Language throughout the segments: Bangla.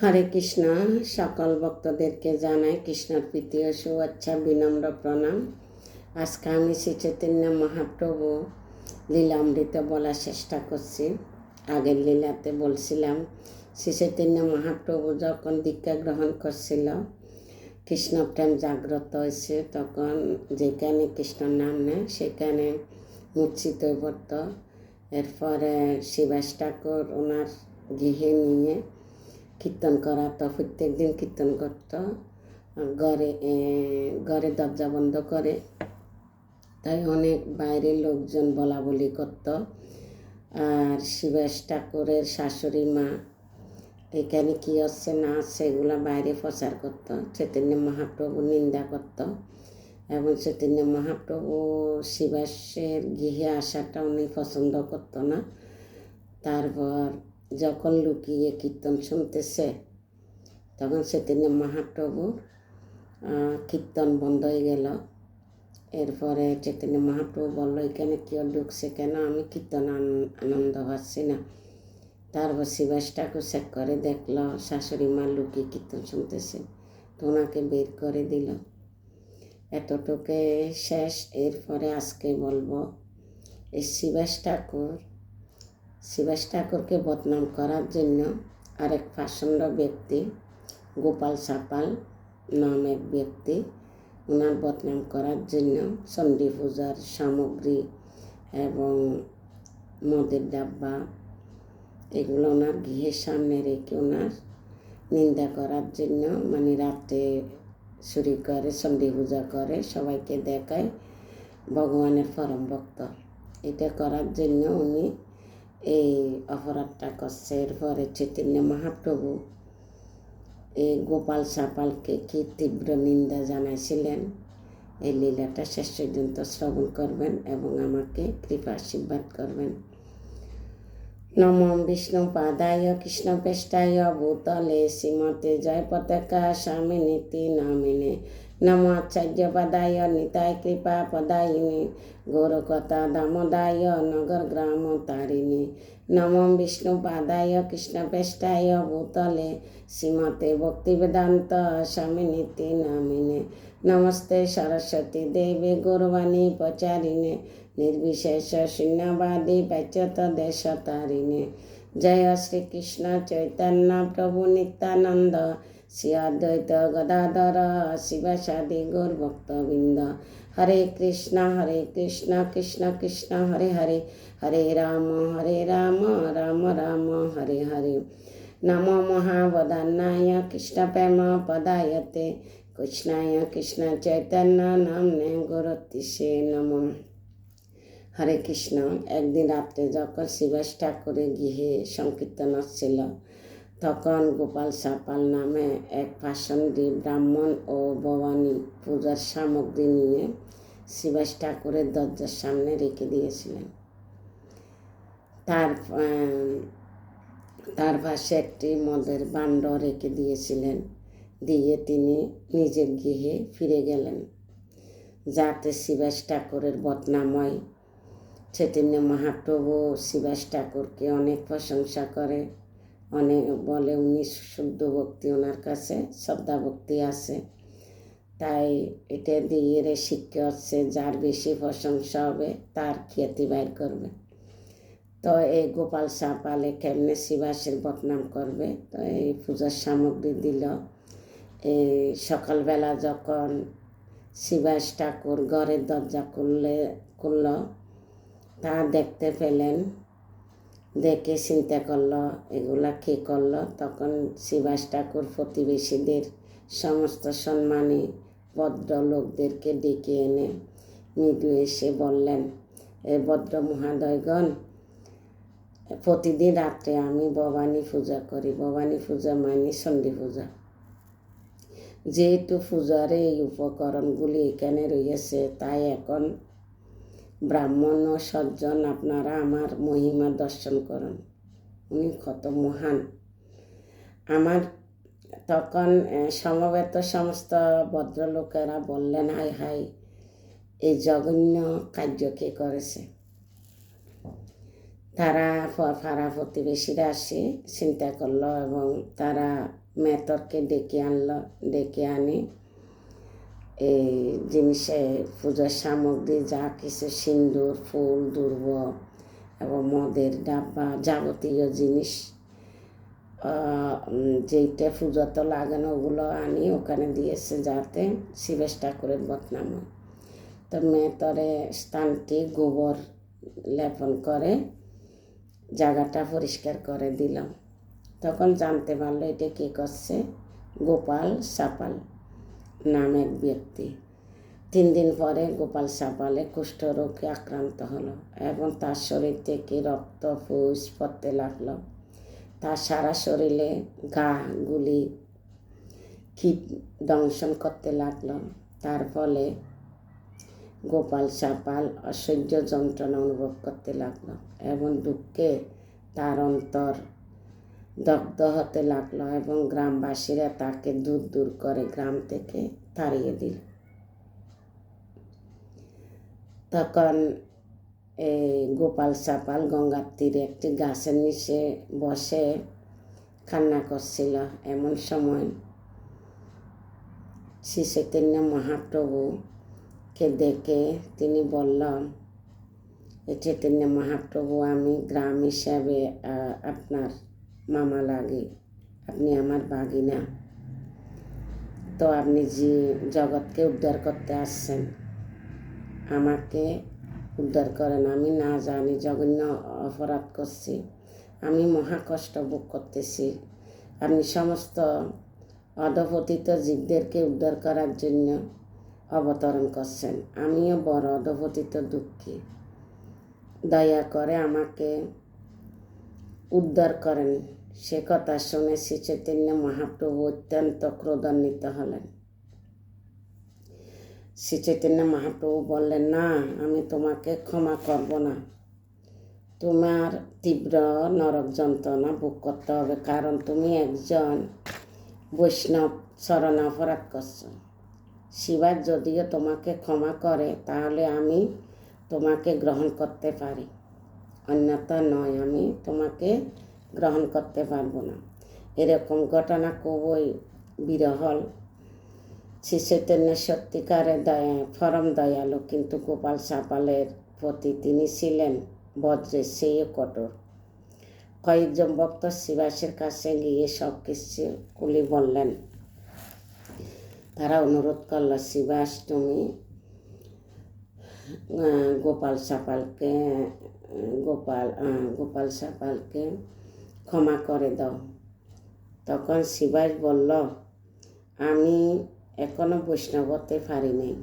হরে কৃষ্ণ, সকল ভক্তদেরকে জানাই কৃষ্ণর ও শুভেচ্ছা, বিনম্র প্রণাম। আজকে আমি শ্রী চৈতন্য মহাপ্রভু লীলামৃত বলার চেষ্টা করছি। আগের লীলাতে বলছিলাম, শ্রী চৈতন্য মহাপ্রভু যখন দীক্ষা গ্রহণ করছিল কৃষ্ণ প্রেম জাগ্রত হয়েছে, তখন যেখানে কৃষ্ণর নাম নেয় সেখানে মূর্ছিত পড়ত। এরপরে শিবাস ঠাকুর ওনার গৃহে নিয়ে কীর্তন করা তো প্রত্যেক দিন কীর্তন করত ঘরে ঘরে দরজা বন্ধ করে তাই অনেক বাইরের লোকজন বলা বলি করত। আর শিবাস ঠাকুরের শাশুড়ি মা, এখানে কি হচ্ছে না হচ্ছে এগুলো বাইরে প্রচার করত। চৈতন্য মহাপ্রভু নিন্দা করত। এবং চৈতন্য মহাপ্রভু শিবাসের গৃহে আসাটা উনি পছন্দ করতো না। তারপর যখন লুকিয়ে কীর্তন শুনতেছে তখন চৈতন্য মহাপ্রভুর আহ, কীর্তন বন্ধ হয়ে গেল। এরপরে চৈতন্য মহাপ্রভু বলল এখানে কেউ ঢুকছে কেন? আমি কীর্তন আনন্দ পাচ্ছি না। তারপর শিবাস ঠাকুর চেক করে দেখল শাশুড়ি মা লুকিয়ে কীর্তন শুনতেছে তো ওনাকে বের করে দিল। এতটুকু শেষ। এরপরে আজকে বলব এই শিবাস ঠাকুর শিবাস ঠাকুরকে বদনাম করার জন্য আরেক পাষণ্ড ব্যক্তি, গোপাল সাপাল নাম এক ব্যক্তি ওনার বদনাম করার জন্য চণ্ডী পূজার সামগ্রী এবং মদের ডাব্বা, এগুলো ওনার গৃহের সামনে রেখে ওনার নিন্দা করার জন্য মানে রাত্রে চুরি করে, চণ্ডী পূজা করে, সবাইকে দেখায় ভগবানের পরম ভক্ত। এটা করার জন্য উনি এই অপরাধটা করছে। এরপরে চৈতন্য মহাপ্রভু এই গোপাল সাপালকে কি তীব্র নিন্দা জানাইছিলেন? এই লীলাটা শেষ পর্যন্ত শ্রবণ করবেন এবং আমাকে কৃপা আশীর্বাদ করবেন। নম বিষ্ণু পাদায় কৃষ্ণ পেষ্টায় ভূতলে শ্রীমতে জয় পতাকা স্বামী নীতি নামিনে। নম আচার্য পদায় নিতায় কৃপা পদায়িনী গৌরকথা দামোদায় নগর গ্রাম তারিণী। নম বিষ্ণু পাদায় কৃষ্ণ পেষ্টায় ভূতলে। শ্রীমতে ভক্তিবেদান্ত স্বামী নীতি নামিনে। নমস্তে সরস্বতী দেবী গৌরবাণী প্রচারিণে। নির্বিশেষ শ্রী অদ্বৈত গদাধর শিবসাদি গৌর ভক্তবৃন্দ হরে কৃষ্ণ হরে কৃষ্ণ কৃষ্ণ কৃষ্ণ হরে হরে হরে রাম হরে রাম রাম রাম হরে হরে নম মহাবদান্নায় কৃষ্ণ প্রেম পদায়তে কৃষ্ণায় কৃষ্ণ চৈতন্য নামনে গুরুতিষে নম হরে কৃষ্ণ একদিন রাত্রে যখন শিবাস ঠাকুরের গৃহে সংকীর্তন হচ্ছিল তখন গোপাল সাপাল নামে এক পাষণ্ডী ব্রাহ্মণ ও ভবানী পূজার সামগ্রী নিয়ে শিবাস ঠাকুরের দরজার সামনে রেখে দিয়েছিলেন। তার তার পাশে একটি মদের বাণ্ড রেখে দিয়েছিলেন। দিয়ে তিনি নিজের গৃহে ফিরে গেলেন। যাতে শিবাস ঠাকুরের বদনাময় চৈতন্য মহাপ্রভু শিবাস ঠাকুরকে অনেক প্রশংসা করে। অনেক বলে উনি শুদ্ধ ভক্তি ওনার কাছে, শ্রদ্ধা ভক্তি আছে। তাই এটা দিয়ে শিক্ষা হচ্ছে, যার বেশি প্রশংসা হবে তার খ্যাতি বাইর করবে। তো এই গোপাল সাপালে কেমনে শিবাসের বদনাম করবে, তো এই পূজার সামগ্রী দিল। এই সকালবেলা যখন শিবাস ঠাকুর ঘরের দরজা খুললে, খুলল, তা দেখতে পেলেন দেখে চিন্তা করল, এগুলা কী করল? তখন শিবাস ঠাকুর প্রতিবেশীদের সমস্ত সম্মানে ভদ্র লোকদেরকে ডেকে এনে মৃদু এসে বললেন, এ ভদ্র মহাদয়গণ, প্রতিদিন রাত্রে আমি ভবানী পূজা করি। ভবানী পূজা মানে চণ্ডী পূজা। যেহেতু পূজার এই উপকরণগুলি এখানে রয়েছে, তাই এখন ব্রাহ্মণ ও সজ্জন, আপনারা আমার মহিমা দর্শন করুন। উনি কত মহান। আমার তখন সমবেত সমস্ত ভদ্রলোকেরা বললেন হাই হাই এই জঘন্য কার্য কে করেছে? তারা পাড়া প্রতিবেশীরা আসে, চিন্তা করল এবং তারা মেতরকে ডেকে আনলো, ডেকে আনে। এই জিনিসে পূজার সামগ্রী যা কিছু সিন্দুর, ফুল, দুর্ব এবং মদের ডাব্বা যাবতীয় জিনিস যেইটা পুজোতে লাগানো ওগুলো আনি, ওখানে দিয়েছে যাতে শিবেশ ঠাকুরের বদনাম তো মেতরে স্থানটি গোবর লেপন করে জায়গাটা পরিষ্কার করে দিলাম। তখন জানতে পারল এটা কী করছে, গোপাল সাপাল। নাম এক ব্যক্তি। তিন দিন পরে গোপাল সাপালে কুষ্ঠরোগে আক্রান্ত হলো এবং তার শরীর থেকে রক্ত ফুস পড়তে লাগল। তার সারা শরীরে গা গুলি কীট দংশন করতে লাগল। তার ফলে গোপাল সাপাল অসহ্য যন্ত্রণা অনুভব করতে লাগল এবং দুঃখে তার অন্তর দগ্ধ হতে লাগল এবং গ্রামবাসীরা তাকে দূর দূর করে গ্রাম থেকে তাড়িয়ে দিল। তখন এই গোপাল সাপাল গঙ্গার তীরে একটি গাছের নিচে বসে কান্না করছিল। এমন সময় শ্রী মহাপ্রভুকে দেখে তিনি বললেন চৈতন্য মহাপ্রভু, আমি গ্রাম হিসাবে আপনার মামা লাগে, আপনি আমার বাগিনা। তো আপনি যে জগৎকে উদ্ধার করতে আসছেন, আমাকে উদ্ধার করেন। আমি না জানি, জঘন্য অপরাধ করছি। আমি মহা কষ্ট ভোগ করতেছি। আপনি সমস্ত অধপতিত জীবদেরকে উদ্ধার করার জন্য অবতরণ করছেন। আমিও বড় অধপতিত দুঃখী। দয়া করে আমাকে উদ্ধার করেন। সে কথা শুনে শ্রী চৈতন্য মহাপ্রভু অত্যন্ত ক্রোধান্বিত হলেন। শ্রী চৈতন্য মহাপ্রভু বললেন, না, আমি তোমাকে ক্ষমা করব না। তোমার তীব্র নরক যন্ত্রণা ভোগ করতে হবে, কারণ তুমি একজন বৈষ্ণব চরণ অপরাধ করছ। শিবার যদিও তোমাকে ক্ষমা করে, তাহলে আমি তোমাকে গ্রহণ করতে পারি। অন্যথা নয়, আমি তোমাকে গ্রহণ করতে পারব না। এরকম ঘটনা খুবই বিরহল শ্রী চৈতন্য সত্যিকারে দয়া ফরম দয়ালু কিন্তু গোপাল সাপালের প্রতি তিনি ছিলেন বজ্রের চেয়েও কঠোর। কয়েকজন ভক্ত শিবাসের কাছে গিয়ে সব কিছু কুলি বললেন। তারা অনুরোধ করল, শিবাস, তুমি গোপাল সাপালকে গোপাল গোপাল সাপালকে ক্ষমা করে দাও। তখন শিবাস বলল, আমি এখনও বৈষ্ণব হতে পারি নাই।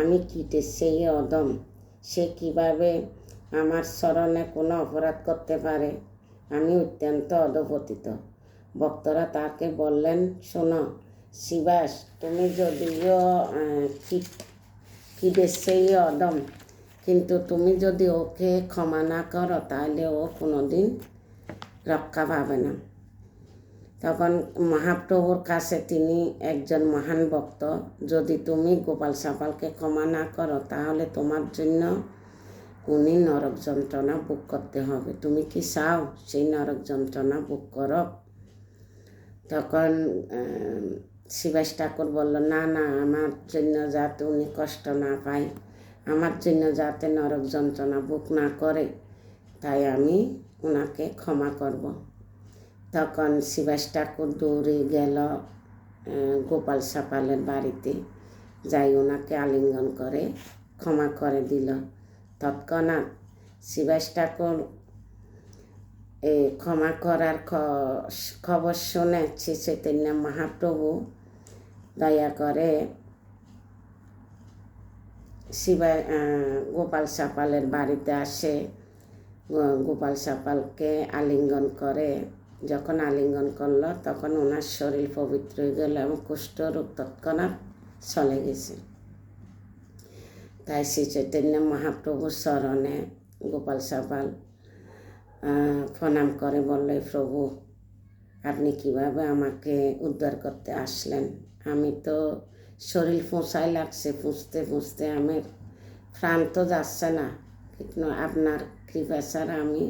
আমি কীটে সেই অদম, সে কীভাবে আমার স্মরণে কোনো অপরাধ করতে পারে? আমি অত্যন্ত অধপতিত। ভক্তরা তাকে বললেন, শোনো, শিবাস, তুমি যদিও কীটের সেই অদম, কিন্তু তুমি যদি ওকে ক্ষমা না করো, তাহলে ও কোনোদিন রক্ষা পাবে না। তখন মহাপ্রভুর কাছে তিনি একজন মহান ভক্ত। যদি তুমি গোপাল সাপালকে ক্ষমা না করো, তাহলে তোমার জন্য উনি নরক যন্ত্রণা ভোগ করতে হবে। তুমি কি চাও সেই নরক যন্ত্রণা ভোগ করো তখন শিবাস ঠাকুর বলল, না না, আমার জন্য যাতে উনি কষ্ট না পায়, আমার জন্য যাতে নরক যন্ত্রণা ভোগ না করে, তাই আমি ওনাকে ক্ষমা করব। তখন শিবাস ঠাকুর দৌড়ে গেল গোপাল সাপালের বাড়িতে। যাই ওনাকে আলিঙ্গন করে ক্ষমা করে দিল। তৎক্ষণাৎ শিবাস ঠাকুর ক্ষমা করার খবর শুনে শ্রী চৈতন্য মহাপ্রভু দয়া করে শিবা গোপাল সাপালের বাড়িতে আসে। গোপাল সাপালকে আলিঙ্গন করে। যখন আলিঙ্গন করল, তখন ওনার শরীর পবিত্র হয়ে গেল এবং কুষ্ঠরোগ তৎক্ষণাৎ চলে গেছে। তাই শ্রী চৈতন্য মহাপ্রভুর স্মরণে গোপাল সাপাল প্রণাম করে, বললে প্রভু, আপনি কীভাবে আমাকে উদ্ধার করতে আসলেন? আমি তো শরীর ফুঁসাই লাগছে ফুঁসতে ফুঁসতে আমার প্রাণ তো যাচ্ছে না। আপনার কৃপা ছাড়া আমি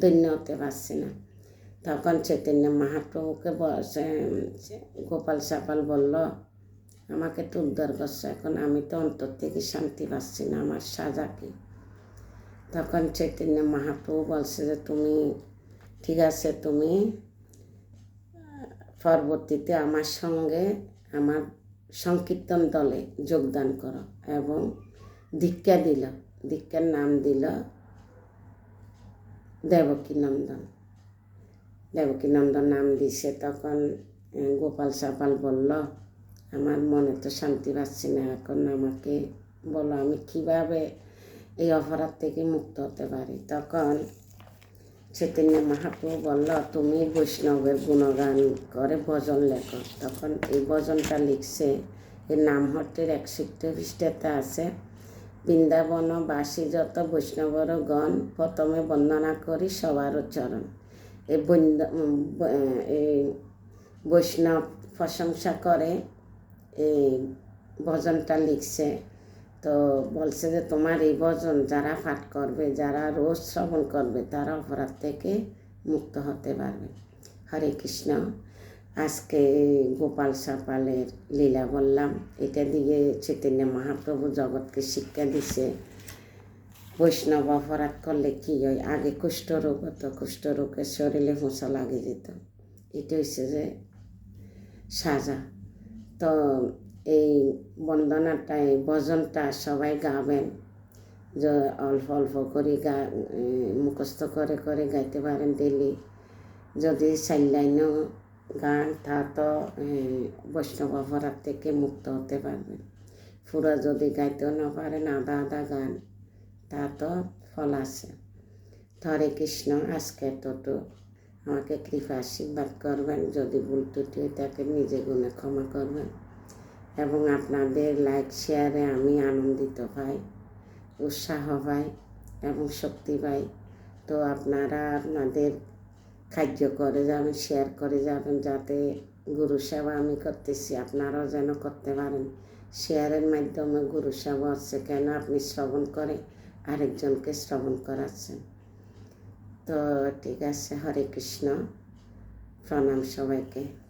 ধন্য হতে পারছি না। তখন চৈতন্য মহাপ্রভুকে গোপাল সাপাল বলল, আমাকে তো উদ্ধার করছে, এখন আমি তো অন্তর থেকে শান্তি পাচ্ছি না, আমার সাজা কি? তখন চৈতন্য মহাপ্রভু বলছে যে, তুমি ঠিক আছে, তুমি পরবর্তীতে আমার সঙ্গে আমার সংকীর্তন দলে যোগদান করো এবং দীক্ষা দিল। দীক্ষার নাম দিল দেবকী নন্দন। দেবকী নন্দন নাম দিছে তখন গোপাল সাপাল বলল, আমার মনে তো শান্তি পাচ্ছি না, এখন আমাকে বলো আমি কীভাবে এই অপরাধ থেকে মুক্ত হতে পারি? তখন চৈতন্য মহাপ্রভু বলল, তুমি বৈষ্ণবের গুণগান করে ভজন লেখো। তখন এই ভজনটা লিখছে এই নামহট্টের একষট্টি পৃষ্ঠতে আছে বৃন্দাবন বাসী যত বৈষ্ণবর গণ প্রথমে বন্দনা করি সবার চরণ বৃন্দা এই বৈষ্ণব প্রশংসা করে এই ভজনটা লিখছে। তো বলছে যে, তোমার এই ভজন যারা পাঠ করবে, যারা রোজ শ্রবণ করবে, তারা অপরাধ থেকে মুক্ত হতে পারবে। হরে কৃষ্ণ। আজকে গোপাল সাপালের লীলা বললাম, এটা দিয়ে চৈতন্য মহাপ্রভু জগৎকে শিক্ষা দিছে। বৈষ্ণব অপরাধ করলে কী হয়? আগে কুষ্ঠরোগ হতো কুষ্ঠরোগের শরীরে হোঁচা লাগে যেত এটা হচ্ছে যে সাজা। তো এই বন্দনাটা, এই ভজনটা সবাই গাবেন, যে অল্প অল্প করে গা মুখস্থ করে করে গাইতে পারেন ডেলি যদি চাইলাইনও গান তা বৈষ্ণব অপরাধ থেকে মুক্ত হতে পারবেন পুরো যদি গাইতেও না পারেন আদা আদা গান, তা তো ফল আছে। হরে কৃষ্ণ, আজকে তত আমাকে কৃপা আশীর্বাদ করবেন, যদি ভুল ত্রুটি থাকে নিজে গুণে ক্ষমা করবেন। এবং আপনাদের লাইক, শেয়ারে আমি আনন্দিত পাই উৎসাহ পাই এবং শক্তি পাই তো আপনারা আপনাদের কার্য করে যাবেন শেয়ার করে যাবেন যাতে গুরু সেবা আমি করতেছি। আপনারাও যেন করতে পারেন। শেয়ারের মাধ্যমে গুরু সেবা হচ্ছে কেন আপনি শ্রবণ করে আরেকজনকে শ্রবণ করাচ্ছেন। তো ঠিক আছে, হরে কৃষ্ণ। প্রণাম সবাইকে।